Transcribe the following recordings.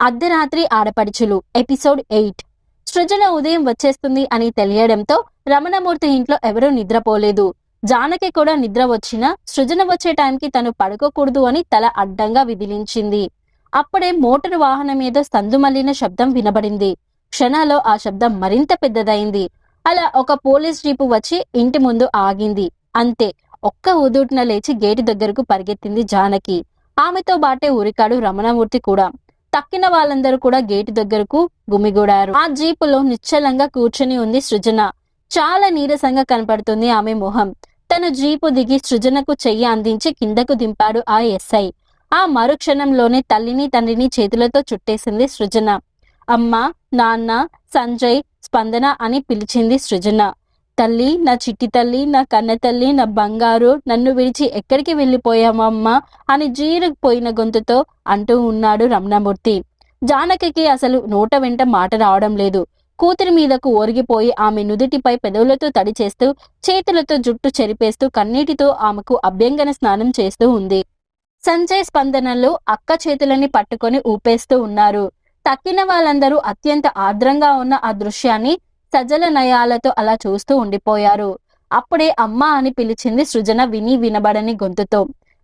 అర్ధరాత్రి ఆడపడుచులు episode eight. సృజన ఉదయం వచ్చేస్తుంది అని తెలియడంతో రమణమూర్తి ఇంట్లో ఎవరూ నిద్రపోలేదు. జానకి కూడా నిద్ర వచ్చినా సృజన వచ్చే టైంకి తను పడుకోకూడదు అని తల అడ్డంగా విదిలించింది. అప్పుడే మోటారు వాహనం ఏదో సందుమల్లిన శబ్దం వినబడింది. క్షణాలో ఆ శబ్దం మరింత పెద్దదైంది. అలా ఒక పోలీస్ జీపు వచ్చి ఇంటి ముందు ఆగింది. అంతే ఒక్క ఉదుటిన లేచి గేటు దగ్గరకు పరిగెత్తింది జానకి. ఆమెతో బాటే ఉరికాడు రమణమూర్తి కూడా. తక్కిన వాళ్ళందరూ కూడా గేటు దగ్గరకు గుమిగూడారు. ఆ జీపులో నిశ్చలంగా కూర్చుని ఉంది సృజన. చాలా నీరసంగా కనపడుతుంది ఆమె మొహం. తను జీపు దిగి సృజనకు చెయ్యి అందించి కిందకు దింపాడు ఆ ఎస్ఐ. ఆ మరుక్షణంలోనే తల్లిని తండ్రిని చేతులతో చుట్టేసింది సృజన. అమ్మ నాన్న సంజయ్ స్పందన అని పిలిచింది సృజన. తల్లి నా చిట్టి తల్లి నా కన్న తల్లి నా బంగారు నన్ను విడిచి ఎక్కడికి వెళ్ళిపోయామమ్మా అని జీరుకుపోయిన గొంతుతో అంటూ ఉన్నాడు రమణమూర్తి. జానకికి అసలు నోట వెంట మాట రావడం లేదు. కూతురి మీదకు ఒరిగిపోయి ఆమె నుదుటిపై పెదవులతో తడి చేస్తూ చేతులతో జుట్టు చెరిపేస్తూ కన్నీటితో ఆమెకు అభ్యంగన స్నానం చేస్తూ ఉంది. సంజయ్ స్పందనలు అక్క చేతులని పట్టుకొని ఊపేస్తూ ఉన్నారు. తక్కిన వాళ్ళందరూ అత్యంత ఆర్ద్రంగా ఉన్న ఆ దృశ్యాన్ని సజల నయాలతో అలా చూస్తూ ఉండిపోయారు. అప్పుడే అమ్మ అని పిలిచింది సృజన విని వినబడని గొంతుతో.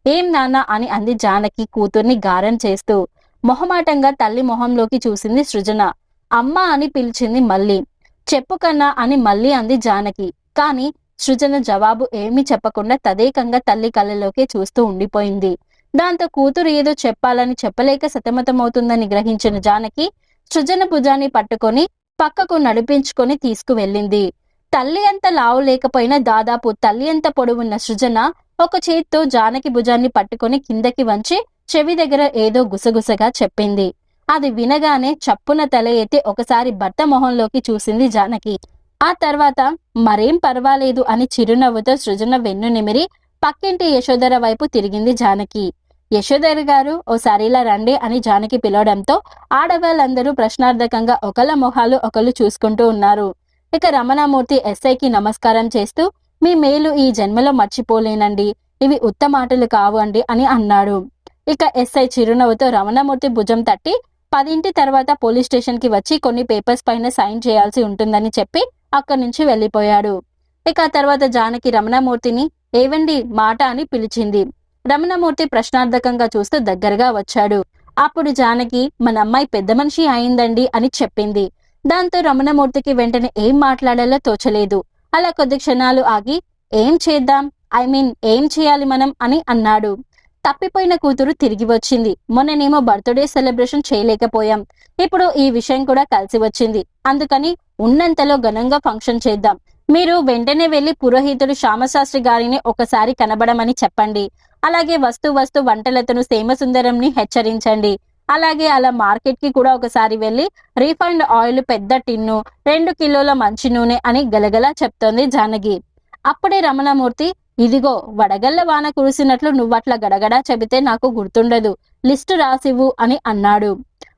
ఏం నాన్న అని అంది జానకి కూతుర్ని గారం చేస్తూ. మొహమాటంగా తల్లి మొహంలోకి చూసింది సృజన. అమ్మ అని పిలిచింది మళ్ళీ. చెప్పు కన్నా అని మళ్ళీ అంది జానకి. కానీ సృజన జవాబు ఏమీ చెప్పకుండా తదేకంగా తల్లి కళ్ళలోకి చూస్తూ ఉండిపోయింది. దాంతో కూతురు ఏదో చెప్పాలని చెప్పలేక సతమతమవుతుందని గ్రహించిన జానకి సృజన భుజాన్ని పట్టుకొని పక్కకు నడిపించుకొని తీసుకువెళ్ళింది. తల్లి అంత లావు లేకపోయినా దాదాపు తల్లి అంత పొడవున్న సృజన ఒక చేత్తో జానకి భుజాన్ని పట్టుకొని కిందకి వంచి చెవి దగ్గర ఏదో గుసగుసగా చెప్పింది. అది వినగానే చప్పున తల ఎత్తి ఒకసారి భర్త మొహంలోకి చూసింది జానకి. ఆ తర్వాత మరేం పర్వాలేదు అని చిరునవ్వుతో సృజన వెన్ను నిమిరి పక్కింటి యశోధర వైపు తిరిగింది జానకి. యశోధర్ గారు ఓసారి ఇలా రండి అని జానకి పిలవడంతో ఆడవాళ్ళందరూ ప్రశ్నార్థకంగా ఒకళ్ళ మొహాలు ఒకళ్ళు చూసుకుంటూ ఉన్నారు. ఇక రమణమూర్తి ఎస్ఐకి నమస్కారం చేస్తూ మీ మేలు ఈ జన్మలో మర్చిపోలేనండి. ఇవి ఉత్తమాటలు కావు అండి అని అన్నాడు. ఇక ఎస్ఐ చిరునవ్వుతో రమణమూర్తి భుజం తట్టి పదింటి తర్వాత పోలీస్ స్టేషన్కి వచ్చి కొన్ని పేపర్స్ పైన సైన్ చేయాల్సి ఉంటుందని చెప్పి అక్కడి నుంచి వెళ్ళిపోయాడు. ఇక తర్వాత జానకి రమణమూర్తిని ఏవండి మాట అని పిలిచింది. రమణమూర్తి ప్రశ్నార్థకంగా చూస్తూ దగ్గరగా వచ్చాడు. అప్పుడు జానకి మన అమ్మాయి పెద్ద మనిషి అయిందండి అని చెప్పింది. దాంతో రమణమూర్తికి వెంటనే ఏం మాట్లాడాలో తోచలేదు. అలా కొద్ది క్షణాలు ఆగి ఏం చేద్దాం? ఐ మీన్ ఏం చేయాలి మనం? అని అన్నాడు. తప్పిపోయిన కూతురు తిరిగి వచ్చింది. మొన్ననేమో బర్త్డే సెలబ్రేషన్ చేయలేకపోయాం. ఇప్పుడు ఈ విషయం కూడా కలిసి వచ్చింది. అందుకని ఉన్నంతలో ఘనంగా ఫంక్షన్ చేద్దాం. మీరు వెంటనే వెళ్ళి పురోహితుడు శ్యామశాస్త్రి గారిని ఒకసారి కనబడమని చెప్పండి. అలాగే వస్తు వస్తు వంటలతను సేమసుందరంని హెచ్చరించండి. అలాగే అలా మార్కెట్కి కూడా ఒకసారి వెళ్ళి రీఫైండ్ ఆయిల్ పెద్ద టిన్ను రెండు కిలోల మంచి నూనె అని గలగలా చెప్తోంది జానకి. అప్పుడే రమణమూర్తి ఇదిగో వడగల్ల వాన కురిసినట్లు నువ్వట్లా గడగడా చెబితే నాకు గుర్తుండదు. లిస్టు రాసివ్వు అని అన్నాడు.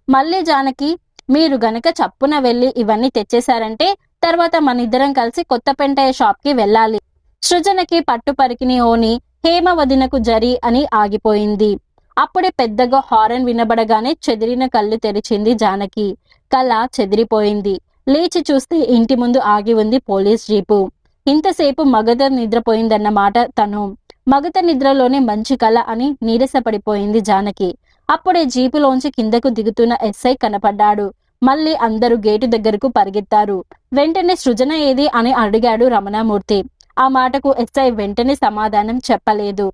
మళ్ళీ జానకి మీరు గనక చప్పున వెళ్ళి ఇవన్నీ తెచ్చేశారంటే తర్వాత మన ఇద్దరం కలిసి కొత్త పెంటయ్య షాప్కి వెళ్ళాలి. సృజనకి పట్టు పరికిని ఓని హేమ వదినకు జరి అని ఆగిపోయింది. అప్పుడే పెద్దగా హారన్ వినబడగానే చెదిరిన కళ్ళు తెరిచింది జానకి. కళ చెదిరిపోయింది. లేచి చూస్తే ఇంటి ముందు ఆగి ఉంది పోలీస్ జీపు. ఇంతసేపు మగధ నిద్రపోయిందన్నమాట తను. మగత నిద్రలోనే మంచి కళ అని నీరసపడిపోయింది జానకి. అప్పుడే జీపులోంచి కిందకు దిగుతున్న ఎస్ఐ కనపడ్డాడు. మళ్ళీ అందరూ గేటు దగ్గరకు పరిగెత్తారు. వెంటనే సృజన ఏది అని అడిగాడు రమణమూర్తి. ఆ మాటకు ఎస్ఐ వెంటనే సమాధానం చెప్పలేదు.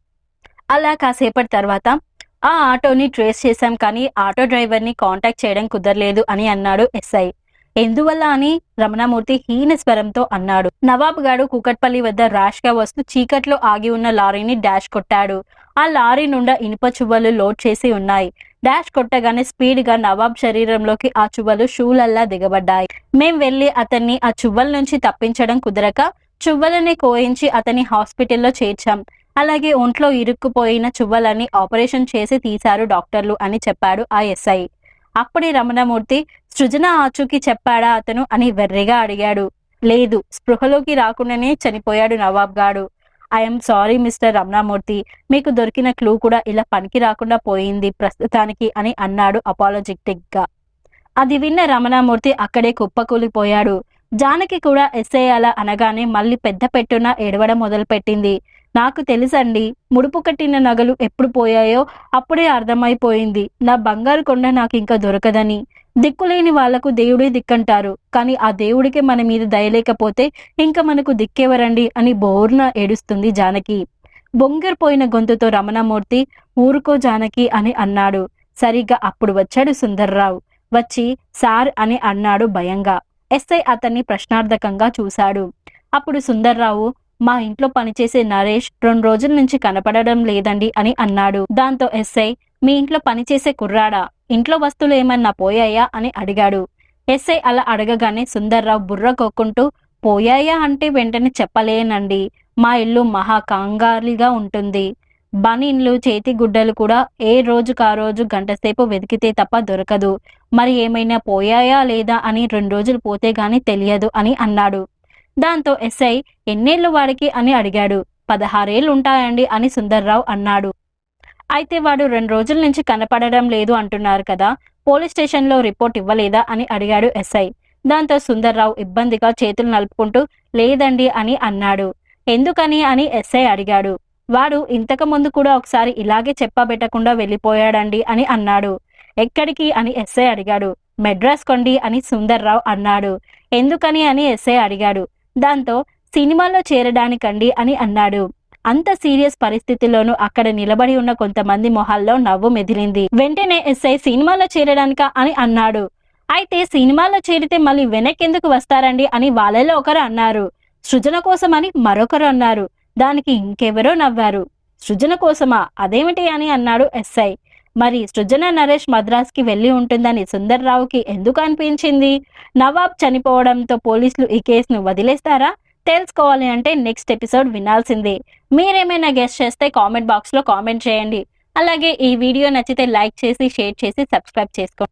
అలా కాసేపటి తర్వాత ఆ ఆటోని ట్రేస్ చేశాం కానీ ఆటో డ్రైవర్ని కాంటాక్ట్ చేయడం కుదరలేదు అని అన్నాడు ఎస్ఐ. ఎందువల్ల అని రమణమూర్తి హీన స్వరంతో అన్నాడు. నవాబ్ గాడు కుకట్పల్లి వద్ద ర్యాష్గా వస్తూ చీకట్లో ఆగి ఉన్న లారీని డాష్ కొట్టాడు. ఆ లారీ నుండా ఇనుప చువ్వలు లోడ్ చేసి ఉన్నాయి. డాష్ కొట్టగానే స్పీడ్గా నవాబ్ శరీరంలోకి ఆ చువ్వలు షూలల్లా దిగబడ్డాయి. మేం వెళ్ళి అతన్ని ఆ చువ్వల నుంచి తప్పించడం కుదరక చువ్వలని కోయించి అతని హాస్పిటల్లో చేర్చాం. అలాగే ఒంట్లో ఇరుక్కుపోయిన చువ్వలని ఆపరేషన్ చేసి తీశారు డాక్టర్లు అని చెప్పాడు ఆ ఎస్ఐ. అప్పుడే రమణమూర్తి సృజన ఆచూకి చెప్పాడా అతను? అని వెర్రిగా అడిగాడు. లేదు స్పృహలోకి రాకుండానే చనిపోయాడు నవాబ్ గాడు ఐఎమ్ సారీ మిస్టర్ రమణామూర్తి మీకు దొరికిన క్లూ కూడా ఇలా పనికి రాకుండా పోయింది ప్రస్తుతానికి అని అన్నాడు అపాలజెటిక్గా అది విన్న రమణామూర్తి అక్కడే కుప్పకూలిపోయాడు. జానకి కూడా ఎస్సేయాలా అనగానే మళ్ళీ పెద్ద పెట్టున ఏడవడం మొదలుపెట్టింది. నాకు తెలుసండి ముడుపు కట్టిన నగలు ఎప్పుడు పోయాయో అప్పుడే అర్థమైపోయింది. నా బంగారు కొండ నాకు ఇంకా దొరకదని. దిక్కులేని వాళ్ళకు దేవుడే దిక్కంటారు. కానీ ఆ దేవుడికి మన మీద దయలేకపోతే ఇంకా మనకు దిక్కేవరండి అని బోర్న ఏడుస్తుంది జానకి. బొంగర్పోయిన గొంతుతో రమణమూర్తి ఊరుకో జానకి అని అన్నాడు. సరిగ్గా అప్పుడు వచ్చాడు సుందర్రావు. వచ్చి సార్ అని అన్నాడు భయంగా. ఎస్ఐ అతన్ని ప్రశ్నార్థకంగా చూశాడు. అప్పుడు సుందర్రావు మా ఇంట్లో పనిచేసే నరేష్ రెండు రోజుల నుంచి కనపడడం లేదండి అని అన్నాడు. దాంతో ఎస్ఐ మీ ఇంట్లో పనిచేసే కుర్రాడా? ఇంట్లో వస్తువులు ఏమన్నా పోయాయా? అని అడిగాడు. ఎస్ఐ అలా అడగగానే సుందర్రావు బుర్ర కోక్కుంటూ పోయాయా అంటే వెంటనే చెప్పలేనండి. మా ఇల్లు మహా కంగాలిగా ఉంటుంది. బనీన్లు చేతి గుడ్డలు కూడా ఏ రోజుకు ఆ రోజు గంటసేపు వెతికితే తప్ప దొరకదు. మరి ఏమైనా పోయాయా లేదా అని రెండు రోజులు పోతే గాని తెలియదు అని అన్నాడు. దాంతో ఎస్ఐ ఎన్నేళ్ళు వాడికి అని అడిగాడు. పదహారేళ్ళు ఉంటాయండి అని సుందర్రావు అన్నాడు. అయితే వాడు రెండు రోజుల నుంచి కనపడడం లేదు అంటున్నారు కదా పోలీస్ స్టేషన్లో రిపోర్ట్ ఇవ్వలేదా అని అడిగాడు ఎస్ఐ. దాంతో సుందర్రావు ఇబ్బందిగా చేతులు నలుపుకుంటూ లేదండి అని అన్నాడు. ఎందుకని అని ఎస్ఐ అడిగాడు. వాడు ఇంతకు ముందు కూడా ఒకసారి ఇలాగే చెప్పబెట్టకుండా వెళ్ళిపోయాడండి అని అన్నాడు. ఎక్కడికి? అని ఎస్ఐ అడిగాడు. మెడ్రాస్ కొండి అని సుందర్రావు అన్నాడు. ఎందుకని? అని ఎస్ఐ అడిగాడు. దాంతో సినిమాలో చేరడానికండి అని అన్నాడు. అంత సీరియస్ పరిస్థితిలోనూ అక్కడ నిలబడి ఉన్న కొంతమంది మొహాల్లో నవ్వు మెదిలింది. వెంటనే ఎస్ఐ సినిమాలో చేరడానికా? అని అన్నాడు. అయితే సినిమాలో చేరితే మళ్ళీ వెనక్కెందుకు వస్తారండి? అని వాళ్ళలో ఒకరు అన్నారు. సృజన కోసమని మరొకరు అన్నారు. దానికి ఇంకెవరో నవ్వారు. సృజన కోసమా? అదేమిటి అని అన్నాడు ఎస్ఐ. మరి సృజన నరేష్ మద్రాస్కి వెళ్ళి ఉంటుందని సుందర్రావుకి ఎందుకు అనిపించింది? నవాబ్ చనిపోవడంతో పోలీసులు ఈ కేసును వదిలేస్తారా? తెలుసుకోవాలి అంటే నెక్స్ట్ ఎపిసోడ్ వినాల్సిందే. మీరేమైనా గెస్ట్ చేస్తే కామెంట్ బాక్స్లో కామెంట్ చేయండి. అలాగే ఈ వీడియో నచ్చితే లైక్ చేసి షేర్ చేసి సబ్స్క్రైబ్ చేసుకోండి.